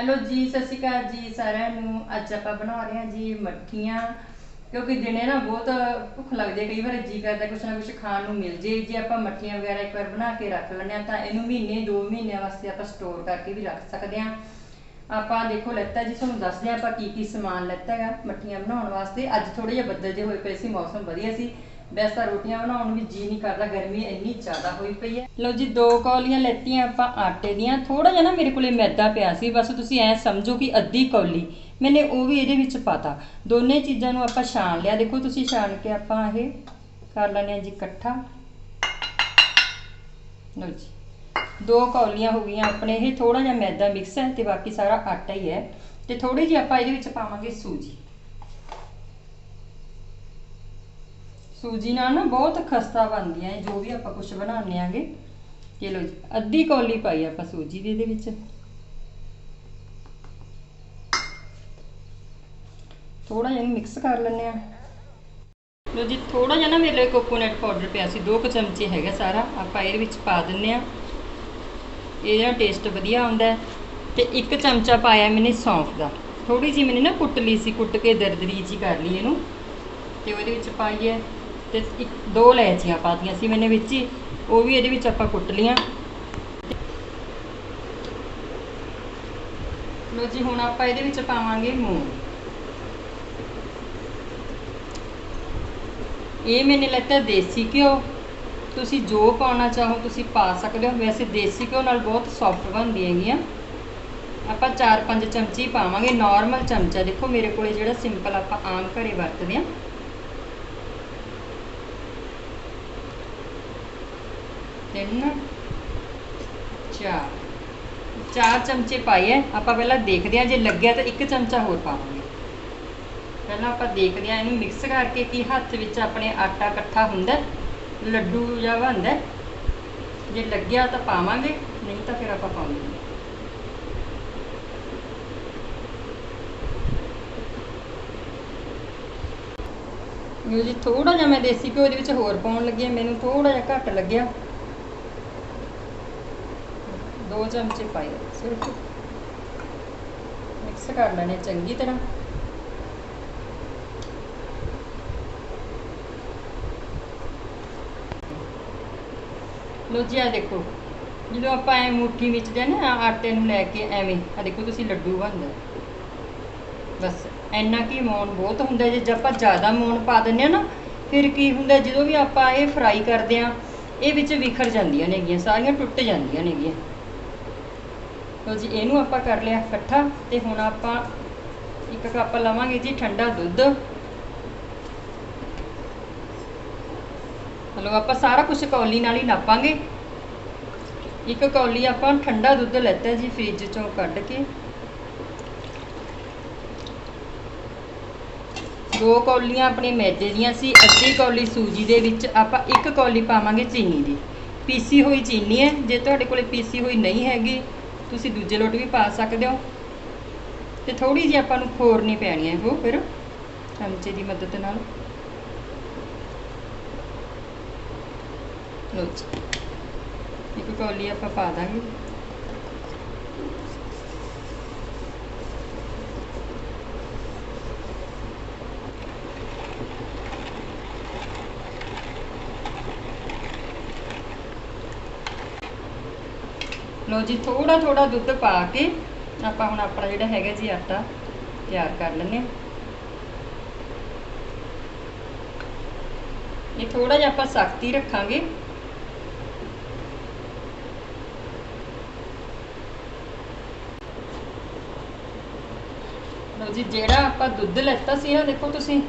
Hello ਜੀ, ਸਤਿ ਸ਼੍ਰੀ ਅਕਾਲ ਜੀ ਸਾਰਿਆਂ ਨੂੰ। ਅੱਜ ਆਪਾਂ ਬਣਾ ਰਹੇ ਹਾਂ ਜੀ ਮੱਠੀਆਂ, ਕਿਉਂਕਿ ਦਿਨੇ ਨਾ ਬਹੁਤ ਭੁੱਖ ਲੱਗਦੀ ਹੈ, ਕਈ ਵਾਰ ਜੀ ਕਰਦਾ ਕੁਛ ਨਾ ਕੁਛ ਖਾਣ ਨੂੰ ਮਿਲ ਜੇ। ਜੇ ਆਪਾਂ ਮੱਠੀਆਂ ਵਗੈਰਾ ਇੱਕ ਵਾਰ ਬਣਾ ਕੇ ਰੱਖ ਲੈਂਦੇ ਹਾਂ, ਤਾਂ ਇਹਨੂੰ ਮਹੀਨੇ 2 ਮਹੀਨਿਆਂ ਵਾਸਤੇ ਆਪਾਂ ਸਟੋਰ ਕਰਕੇ ਵੀ ਰੱਖ ਸਕਦੇ ਹਾਂ। ਆਪਾਂ ਦੇਖੋ ਲੈਤਾ ਜੀ, ਤੁਹਾਨੂੰ ਦੱਸਦੇ ਹਾਂ ਆਪਾਂ ਕੀ ਕੀ ਸਮਾਨ ਲੈਤਾ ਹੈਗਾ ਮੱਠੀਆਂ ਬਣਾਉਣ ਵਾਸਤੇ। ਅੱਜ ਥੋੜੇ ਜਿਹਾ ਬੱਦਲ ਜੇ ਹੋਏ ਪਏ ਸੀ, ਮੌਸਮ ਵਧੀਆ ਸੀ। ਵੈਸੇ ਤਾਂ ਰੋਟੀਆਂ ਬਣਾਉਣ ਵੀ ਜੀ ਨਹੀਂ ਕਰਦਾ, ਗਰਮੀ ਇੰਨੀ ਜ਼ਿਆਦਾ ਹੋਈ ਪਈ ਹੈ। ਲਓ ਜੀ, ਦੋ ਕੌਲੀਆਂ ਲੈਤੀਆਂ ਆਪਾਂ ਆਟੇ ਦੀਆਂ। ਥੋੜਾ ਜਿਹਾ ਨਾ ਮੇਰੇ ਕੋਲੇ ਮੈਦਾ ਪਿਆ ਸੀ, ਬਸ ਤੁਸੀਂ ਐ ਸਮਝੋ ਕਿ ਅੱਧੀ ਕੌਲੀ। ਮੈਨੇ ਉਹ ਵੀ ਇਹਦੇ ਵਿੱਚ ਪਾਤਾ। ਦੋਨੇ ਚੀਜ਼ਾਂ ਨੂੰ ਆਪਾਂ ਛਾਣ ਲਿਆ। ਦੇਖੋ ਤੁਸੀਂ ਛਾਣ ਕੇ ਆਪਾਂ ਇਹ ਕਰ ਲੈਣੇ ਆ ਜੀ ਇਕੱਠਾ। ਲਓ ਜੀ, ਦੋ ਕੌਲੀਆਂ ਹੋ ਗਈਆਂ ਆਪਣੇ। ਇਹ ਥੋੜਾ ਜਿਹਾ ਮੈਦਾ ਮਿਕਸ ਹੈ ਤੇ ਬਾਕੀ ਸਾਰਾ ਆਟਾ ਹੀ ਹੈ। ਤੇ ਥੋੜੀ ਜਿਹੀ ਆਪਾਂ ਇਹਦੇ ਵਿੱਚ ਪਾਵਾਂਗੇ ਸੂਜੀ। ਸੂਜੀ ਨਾਲ ਨਾ ਬਹੁਤ ਖਸਤਾ ਬਣਦੀਆਂ ਹੈ ਜੋ ਵੀ ਆਪਾਂ ਕੁਝ ਬਣਾਉਂਦੇ ਆਂਗੇ। ਚਲੋ ਜੀ, ਅੱਧੀ ਕੌਲੀ ਪਾਈ ਆਪਾਂ ਸੂਜੀ ਦੇ ਇਹਦੇ ਵਿੱਚ। ਥੋੜਾ ਜਿਹਾ ਮਿਕਸ ਕਰ ਲੈਂਦੇ ਆ। ਲੋ ਜੀ ਥੋੜਾ ਜਿਹਾ ਨਾ ਮੇਰੇ ਕੋਕੋਨਟ ਪਾਊਡਰ ਪਿਆ ਸੀ 2 ਕੁ ਚਮਚੇ ਹੈਗਾ ਸਾਰਾ, ਆਪਾਂ ਇਹਦੇ ਵਿੱਚ ਪਾ ਦਿੰਨੇ ਆ। ਇਹਦਾ ਟੇਸਟ ਵਧੀਆ ਆਉਂਦਾ ਹੈ ਤੇ ਇੱਕ ਚਮਚਾ ਪਾਇਆ ਮੈਨੇ ਸੌਂਫ ਦਾ। ਥੋੜੀ ਜਿਹੀ ਮੈਨੇ ਨਾ ਕੁੱਟ ਲਈ ਸੀ, ਕੁੱਟ ਕੇ ਦਰਦਰੀ ਜੀ ਕਰ ਲਈ ਇਹਨੂੰ। ਤੇ ਉਹਦੇ ਵਿੱਚ ਪਾਈਏ ਤੇ ਇੱਕ, ਦੋ ਲੈਚੀਆਂ ਪਾਤੀਆਂ ਸੀ ਮੈਨੇ ਵਿੱਚ ਹੀ। ਉਹ ਵੀ ਇਹਦੇ ਵਿੱਚ ਆਪਾਂ ਕੁੱਟ ਲੀਆਂ ਲੋ ਜੀ, ਹੁਣ ਆਪਾਂ ਇਹਦੇ ਵਿੱਚ ਪਾਵਾਂਗੇ ਮੂੰਗ। ਇਹ ਮੈਨੇ ਲੈਤਾ ਦੇਸੀ ਘਿਓ। ਤੁਸੀਂ ਜੋ ਪਾਉਣਾ ਚਾਹੋ ਤੁਸੀਂ ਪਾ ਸਕਦੇ ਹੋ। ਵੈਸੇ ਦੇਸੀ ਘਿਓ ਨਾਲ ਬਹੁਤ ਸੌਫਟ ਬਣਦੀਆਂ ਹੈਗੀਆਂ। ਆਪਾਂ 4-5 ਚਮਚੀ ਪਾਵਾਂਗੇ। ਨਾਰਮਲ ਚਮਚਾ ਦੇਖੋ, ਮੇਰੇ ਕੋਲੇ ਜਿਹੜਾ ਸਿੰਪਲ ਆਪਾਂ ਆਮ ਘਰੇ ਵਰਤਦੇ ਆ ਤਿੰਨ, ਚਾਰ। ਚਾਰ ਚਮਚੇ ਪਾਏ ਆ ਆਪਾਂ ਪਹਿਲਾਂ ਦੇਖਦੇ ਆ ਜੇ ਲੱਗਿਆ ਤਾਂ ਇੱਕ ਚਮਚਾ ਹੋਰ ਪਾਵਾਂਗੇ। ਪਹਿਲਾਂ ਆਪਾਂ ਦੇਖਦੇ ਆ ਇਹਨੂੰ ਮਿਕਸ ਕਰਕੇ ਕਿ ਹੱਥ ਵਿੱਚ ਆਪਣੇ ਆਟਾ ਇਕੱਠਾ ਹੁੰਦਾ ਲੱਡੂ ਜਿਹਾ ਬਣਦਾ ਜੇ ਲੱਗਿਆ ਤਾਂ ਪਾਵਾਂਗੇ, ਨਹੀਂ ਤਾਂ ਫਿਰ ਆਪਾਂ ਪਾਉਂਦੇ ਨਹੀਂ। ਜੀ ਥੋੜਾ ਜਿਹਾ ਮੈਂ ਦੇਸੀ ਘਿਓ ਦੇ ਵਿੱਚ ਹੋਰ ਪਾਉਣ ਲੱਗੀ ਮੈਨੂੰ ਥੋੜਾ ਜਿਹਾ ਘੱਟ ਲੱਗਿਆ। ਦੋ ਚਮਚੇ ਪਾਏ। ਸਿਰਫ ਮਿਕਸ ਕਰ ਲੈਣੇ, ਚੰਗੀ ਤਰ੍ਹਾਂ। ਲੋ ਜੀ ਆ ਦੇਖੋ। ਜਦੋਂ ਆਪਾਂ ਐ ਮੁੱਠੀ ਵਿੱਚ ਦੇ ਨਾ ਆਟੇ ਨੂੰ ਲੈ ਕੇ ਐਵੇਂ ਆ ਦੇਖੋ, ਤੁਸੀਂ ਲੱਡੂ ਬਣਦਾ। ਬਸ, ਇੰਨਾ ਕੀ ਮੌਣ ਬਹੁਤ ਹੁੰਦਾ ਜੇ ਜੇ ਆਪਾਂ ਜ਼ਿਆਦਾ ਮੌਣ ਪਾ ਦਿੰਨੇ ਆ ਨਾ, ਫਿਰ ਕੀ ਹੁੰਦਾ, ਜਦੋਂ ਵੀ ਆਪਾਂ ਇਹ ਫਰਾਈ ਕਰਦੇ ਆ, ਇਹ ਵਿੱਚ ਵਿਖਰ ਜਾਂਦੀਆਂ ਨੇਗੀਆਂ, ਸਾਰੀਆਂ ਟੁੱਟ ਜਾਂਦੀਆਂ ਨੇਗੀਆਂ। ਲੋ ਜੀ, ਇਹਨੂੰ ਆਪਾਂ ਕਰ ਲਿਆ ਇਕੱਠਾ ਤੇ ਹੁਣ ਆਪਾਂ ਇੱਕ ਕੱਪ ਲਵਾਂਗੇ ਜੀ ਠੰਡਾ ਦੁੱਧ। ਹਲੋ ਆਪਾਂ ਸਾਰਾ ਕੁਝ ਕੌਲੀ ਨਾਲ ਹੀ ਨਾਪਾਂਗੇ। ਇੱਕ ਕੌਲੀ ਆਪਾਂ ਠੰਡਾ ਦੁੱਧ ਲੈਤਾ ਜੀ ਫ੍ਰਿਜ ਚੋਂ ਕੱਢ ਕੇ। ਦੋ ਕੌਲੀਆਂ ਆਪਣੇ ਮੈਦੇ ਦੀਆਂ ਸੀ, ਅੱਧੀ ਕੌਲੀ ਸੂਜੀ ਦੇ ਵਿੱਚ, ਆਪਾਂ ਇੱਕ ਕੌਲੀ ਪਾਵਾਂਗੇ ਚੀਨੀ ਦੀ। ਪੀਸੀ ਹੋਈ ਚੀਨੀ ਹੈ, ਜੇ ਤੁਹਾਡੇ ਕੋਲੇ ਪੀਸੀ ਹੋਈ ਨਹੀਂ ਹੈਗੀ ਤੁਸੀਂ ਦੂਜੇ ਲੋਟ ਵੀ ਪਾ ਸਕਦੇ ਹੋ। ਤੇ ਥੋੜੀ ਜਿਹੀ ਆਪਾਂ ਨੂੰ ਖੋਰਨੀ ਪੈਣੀ ਹੈ ਉਹ ਫਿਰ, ਚਮਚੇ ਦੀ ਮਦਦ ਨਾਲ। ਲੋ ਜੀ। ਇੱਕ ਕੌਲੀ ਆਪਾਂ ਪਾ ਦਾਂਗੇ। ਲੋ ਜੀ ਥੋੜਾ ਥੋੜਾ ਦੁੱਧ ਪਾ ਕੇ ਆਪਾਂ ਹੁਣ ਆਪਣਾ ਜਿਹੜਾ ਹੈਗਾ ਜੀ ਆਟਾ ਤਿਆਰ ਕਰ ਲੈਂਦੇ ਹਾਂ। ਇਹ ਥੋੜਾ ਜਿਹਾ ਆਪਾਂ ਸਖਤੀ ਰੱਖਾਂਗੇ। ਲਓ ਜੀ, ਜਿਹੜਾ ਆਪਾਂ ਦੁੱਧ ਲੈਤਾ ਸੀ ਨਾ, ਦੇਖੋ ਤੁਸੀਂ,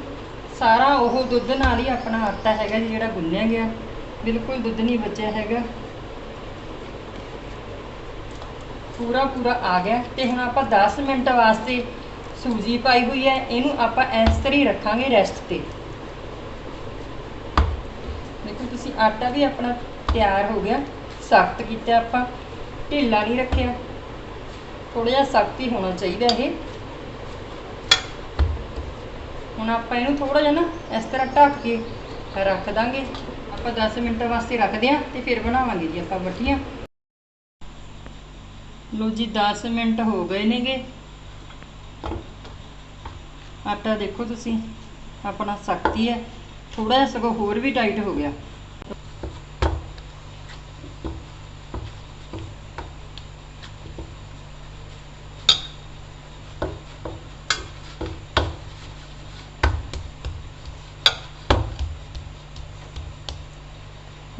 ਸਾਰਾ ਉਹ ਦੁੱਧ ਨਾਲ ਹੀ ਆਪਣਾ ਆਟਾ ਹੈਗਾ ਜੀ ਜਿਹੜਾ ਗੁੰਨਿਆ ਗਿਆ। ਬਿਲਕੁਲ ਦੁੱਧ ਨਹੀਂ ਬਚਿਆ ਹੈਗਾ। ਪੂਰਾ ਪੂਰਾ ਆ ਗਿਆ ਤੇ ਹੁਣ ਆਪਾਂ 10 ਮਿੰਟ ਵਾਸਤੇ ਸੂਜੀ ਪਾਈ ਹੋਈ ਹੈ, ਇਹਨੂੰ ਆਪਾਂ ਇਸ ਤਰ੍ਹਾਂ ਹੀ ਰੱਖਾਂਗੇ ਰੈਸਟ ਤੇ। ਦੇਖੋ ਤੁਸੀਂ ਆਟਾ ਵੀ ਆਪਣਾ ਤਿਆਰ ਹੋ ਗਿਆ, ਸਖਤ ਕੀਤਾ ਆਪਾਂ, ਢਿੱਲਾ ਨਹੀਂ ਰੱਖਿਆ। ਥੋੜਾ ਜਿਹਾ ਸਖਤ ਹੀ ਹੋਣਾ ਚਾਹੀਦਾ ਇਹ। ਹੁਣ ਆਪਾਂ ਇਹਨੂੰ ਥੋੜਾ ਜਿਹਾ ਨਾ ਇਸ ਤਰ੍ਹਾਂ ਢੱਕ ਕੇ ਰੱਖ ਦਾਂਗੇ। ਆਪਾਂ 10 ਮਿੰਟ ਵਾਸਤੇ ਰੱਖਦੇ ਆਂ ਤੇ ਫਿਰ ਬਣਾਵਾਂਗੇ ਜੀ ਆਪਾਂ ਮੱਠੀਆਂ। ਲੋ ਜੀ 10 ਮਿੰਟ ਹੋ ਗਏ ਨੇਗੇ। ਆਟਾ ਦੇਖੋ ਤੁਸੀਂ, ਆਪਣਾ ਸਖਤੀ ਹੈ। ਥੋੜਾ ਜਿਹਾ ਸਗੋਂ ਹੋਰ ਵੀ ਟਾਈਟ ਹੋ ਗਿਆ।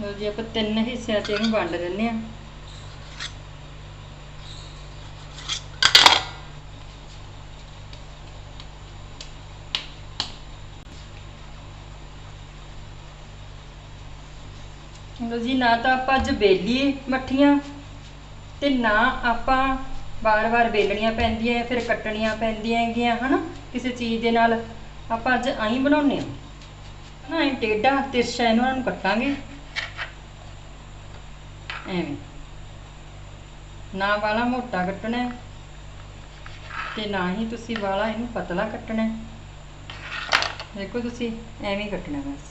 ਲੋ ਜੀ, ਆਪਾਂ ਤਿੰਨ ਹਿੱਸਿਆਂ 'ਚ ਇਹਨੂੰ ਵੰਡ ਦਿੰਨੇ ਆ ਲੋ ਜੀ, ਨਾ ਤਾਂ ਆਪਾਂ ਅੱਜ ਵੇਲੀਏ ਮੱਠੀਆਂ ਤੇ ਨਾ ਆਪਾਂ ਵਾਰ-ਵਾਰ ਵੇਲਣੀਆਂ ਪੈਂਦੀਆਂ, ਫਿਰ ਕੱਟਣੀਆਂ ਪੈਂਦੀਆਂ ਹੈਗੀਆਂ, ਹਨਾ? ਕਿਸੇ ਚੀਜ਼ ਦੇ ਨਾਲ ਆਪਾਂ ਅੱਜ ਆਈ ਬਣਾਉਨੇ ਆ ਨਾ ਇਹ ਟੇਢਾ ਤਿਰਛਾ ਇਹਨਾਂ ਨੂੰ ਕੱਟਾਂਗੇ। ਐਵੇਂ। ਨਾ ਵਾਲਾ ਮੋਟਾ ਕੱਟਣਾ ਤੇ ਨਾ ਹੀ ਤੁਸੀਂ ਵਾਲਾ ਇਹਨੂੰ ਪਤਲਾ ਕੱਟਣਾ ਦੇਖੋ ਤੁਸੀਂ, ਐਵੇਂ ਕੱਟਣਾ ਬਸ।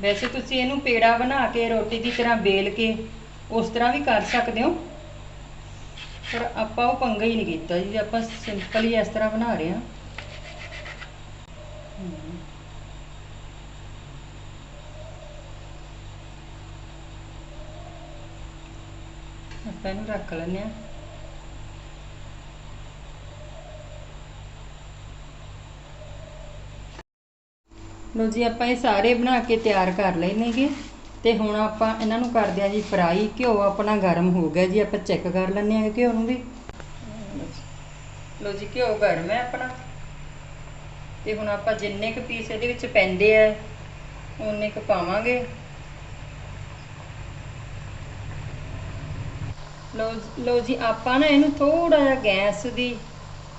ਵੈਸੇ ਤੁਸੀਂ ਇਹਨੂੰ ਪੇੜਾ ਬਣਾ ਕੇ ਰੋਟੀ ਦੀ ਤਰ੍ਹਾਂ ਬੇਲ ਕੇ ਉਸ ਤਰ੍ਹਾਂ ਵੀ ਕਰ ਸਕਦੇ ਹੋ। ਪਰ ਆਪਾਂ ਉਹ ਪੰਗਾ ਹੀ ਨਹੀਂ ਕੀਤਾ ਜੀ, ਆਪਾਂ ਸਿੰਪਲ ਹੀ ਇਸ ਤਰ੍ਹਾਂ ਬਣਾ ਰਹੇ ਹਾਂ। ਆਪਾਂ ਇਹਨੂੰ ਰੱਖ ਲੈਂਦੇ ਹਾਂ। ਲਓ ਜੀ, ਆਪਾਂ ਇਹ ਸਾਰੇ ਬਣਾ ਕੇ ਤਿਆਰ ਕਰ ਲਏ ਨੇਗੇ। ਤੇ ਹੁਣ ਆਪਾਂ ਇਹਨਾਂ ਨੂੰ ਕਰਦੇ ਆ ਜੀ ਫਰਾਈ। ਘਿਓ ਆਪਣਾ ਗਰਮ ਹੋ ਗਿਆ ਜੀ, ਆਪਾਂ ਚੈੱਕ ਕਰ ਲੈਂਦੇ ਆ ਘਿਓ ਨੂੰ ਵੀ। ਲਓ ਜੀ, ਘਿਓ ਗਰਮ ਹੈ ਆਪਣਾ। ਤੇ ਹੁਣ ਆਪਾਂ ਜਿੰਨੇ ਕੁ ਪੀਸ ਇਹਦੇ ਵਿੱਚ ਪੈਂਦੇ ਆ ਉਨੇ ਕੁ ਪਾਵਾਂਗੇ। ਲਓ ਲਓ ਜੀ, ਆਪਾਂ ਨਾ ਇਹਨੂੰ ਥੋੜਾ ਜਿਹਾ ਗੈਸ ਦੀ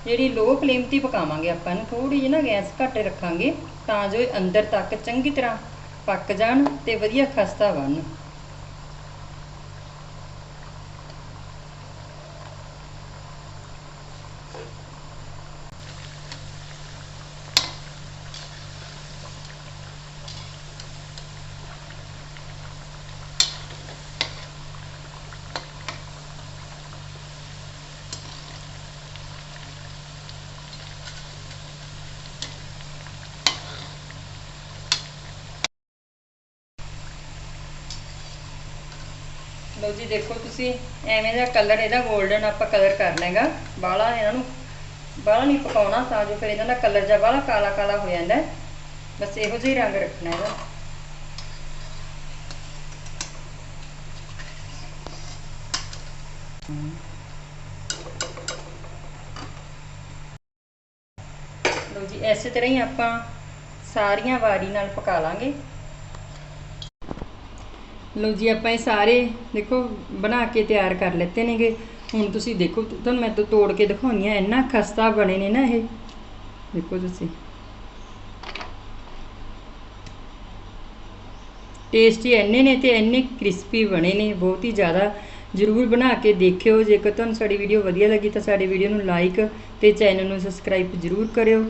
ਜਿਹੜੀ ਲੋ ਫਲੇਮ ਤੇ ਪਕਾਵਾਂਗੇ ਆਪਾਂ ਨੂੰ ਥੋੜੀ ਜਿਹੀ ਨਾ ਗੈਸ ਘੱਟ ਰੱਖਾਂਗੇ ਤਾਂ ਜੋ ਇਹ ਅੰਦਰ ਤੱਕ ਚੰਗੀ ਤਰ੍ਹਾਂ ਪੱਕ ਜਾਣ ਤੇ ਵਧੀਆ ਖਸਤਾ ਬਣਨ। ਲਓ ਜੀ, ਦੇਖੋ ਤੁਸੀਂ, ਐਵੇਂ ਦਾ ਕਲਰ ਇਹਦਾ 골ਡਨ ਆਪਾਂ ਕਲਰ ਕਰ ਲੈਗਾ ਬਾਲਾ ਇਹਨਾਂ ਨੂੰ ਬਾਲਾ ਨਹੀਂ ਪਕਾਉਣਾ, ਤਾਂ ਜੋ ਫਿਰ ਇਹਨਾਂ ਦਾ ਕਲਰ ਜਿਹਾ ਬਾਲਾ ਕਾਲਾ ਕਾਲਾ ਹੋ ਜਾਂਦਾ ਬਸ ਇਹੋ ਜਿਹਾ ਰੰਗ ਰੱਖਣਾ ਇਹਦਾ। ਲਓ ਜੀ ਇਸੇ ਤਰ੍ਹਾਂ ਹੀ ਆਪਾਂ ਸਾਰੀਆਂ ਵਾਰੀ ਨਾਲ ਪਕਾ ਲਾਂਗੇ। ਲਓ ਜੀ, ਆਪਾਂ ਇਹ ਸਾਰੇ ਦੇਖੋ, ਬਣਾ ਕੇ ਤਿਆਰ ਕਰ ਲੈਤੇ ਨੇਗੇ। ਹੁਣ ਤੁਸੀਂ ਦੇਖੋ ਤੁਹਾਨੂੰ ਮੈਂ ਤੋਂ ਤੋੜ ਕੇ ਦਿਖਾਉਣੀ ਆ, ਇੰਨਾ ਖਸਤਾ ਬਣੇ ਨੇ ਨਾ ਇਹ। ਦੇਖੋ ਤੁਸੀਂ। ਟੇਸਟੀ ਇੰਨੇ ਨੇ ਤੇ ਇੰਨੇ ਕ੍ਰਿਸਪੀ ਬਣੇ ਨੇ, ਬਹੁਤ ਹੀ ਜ਼ਿਆਦਾ। ਜਰੂਰ ਬਣਾ ਕੇ ਦੇਖਿਓ, ਜੇਕਰ ਤੁਹਾਨੂੰ ਸਾਡੀ ਵੀਡੀਓ ਵਧੀਆ ਲੱਗੀ ਤਾਂ ਸਾਡੀ ਵੀਡੀਓ ਨੂੰ ਲਾਈਕ ਤੇ ਚੈਨਲ ਨੂੰ ਸਬਸਕ੍ਰਾਈਬ ਜਰੂਰ ਕਰਿਓ।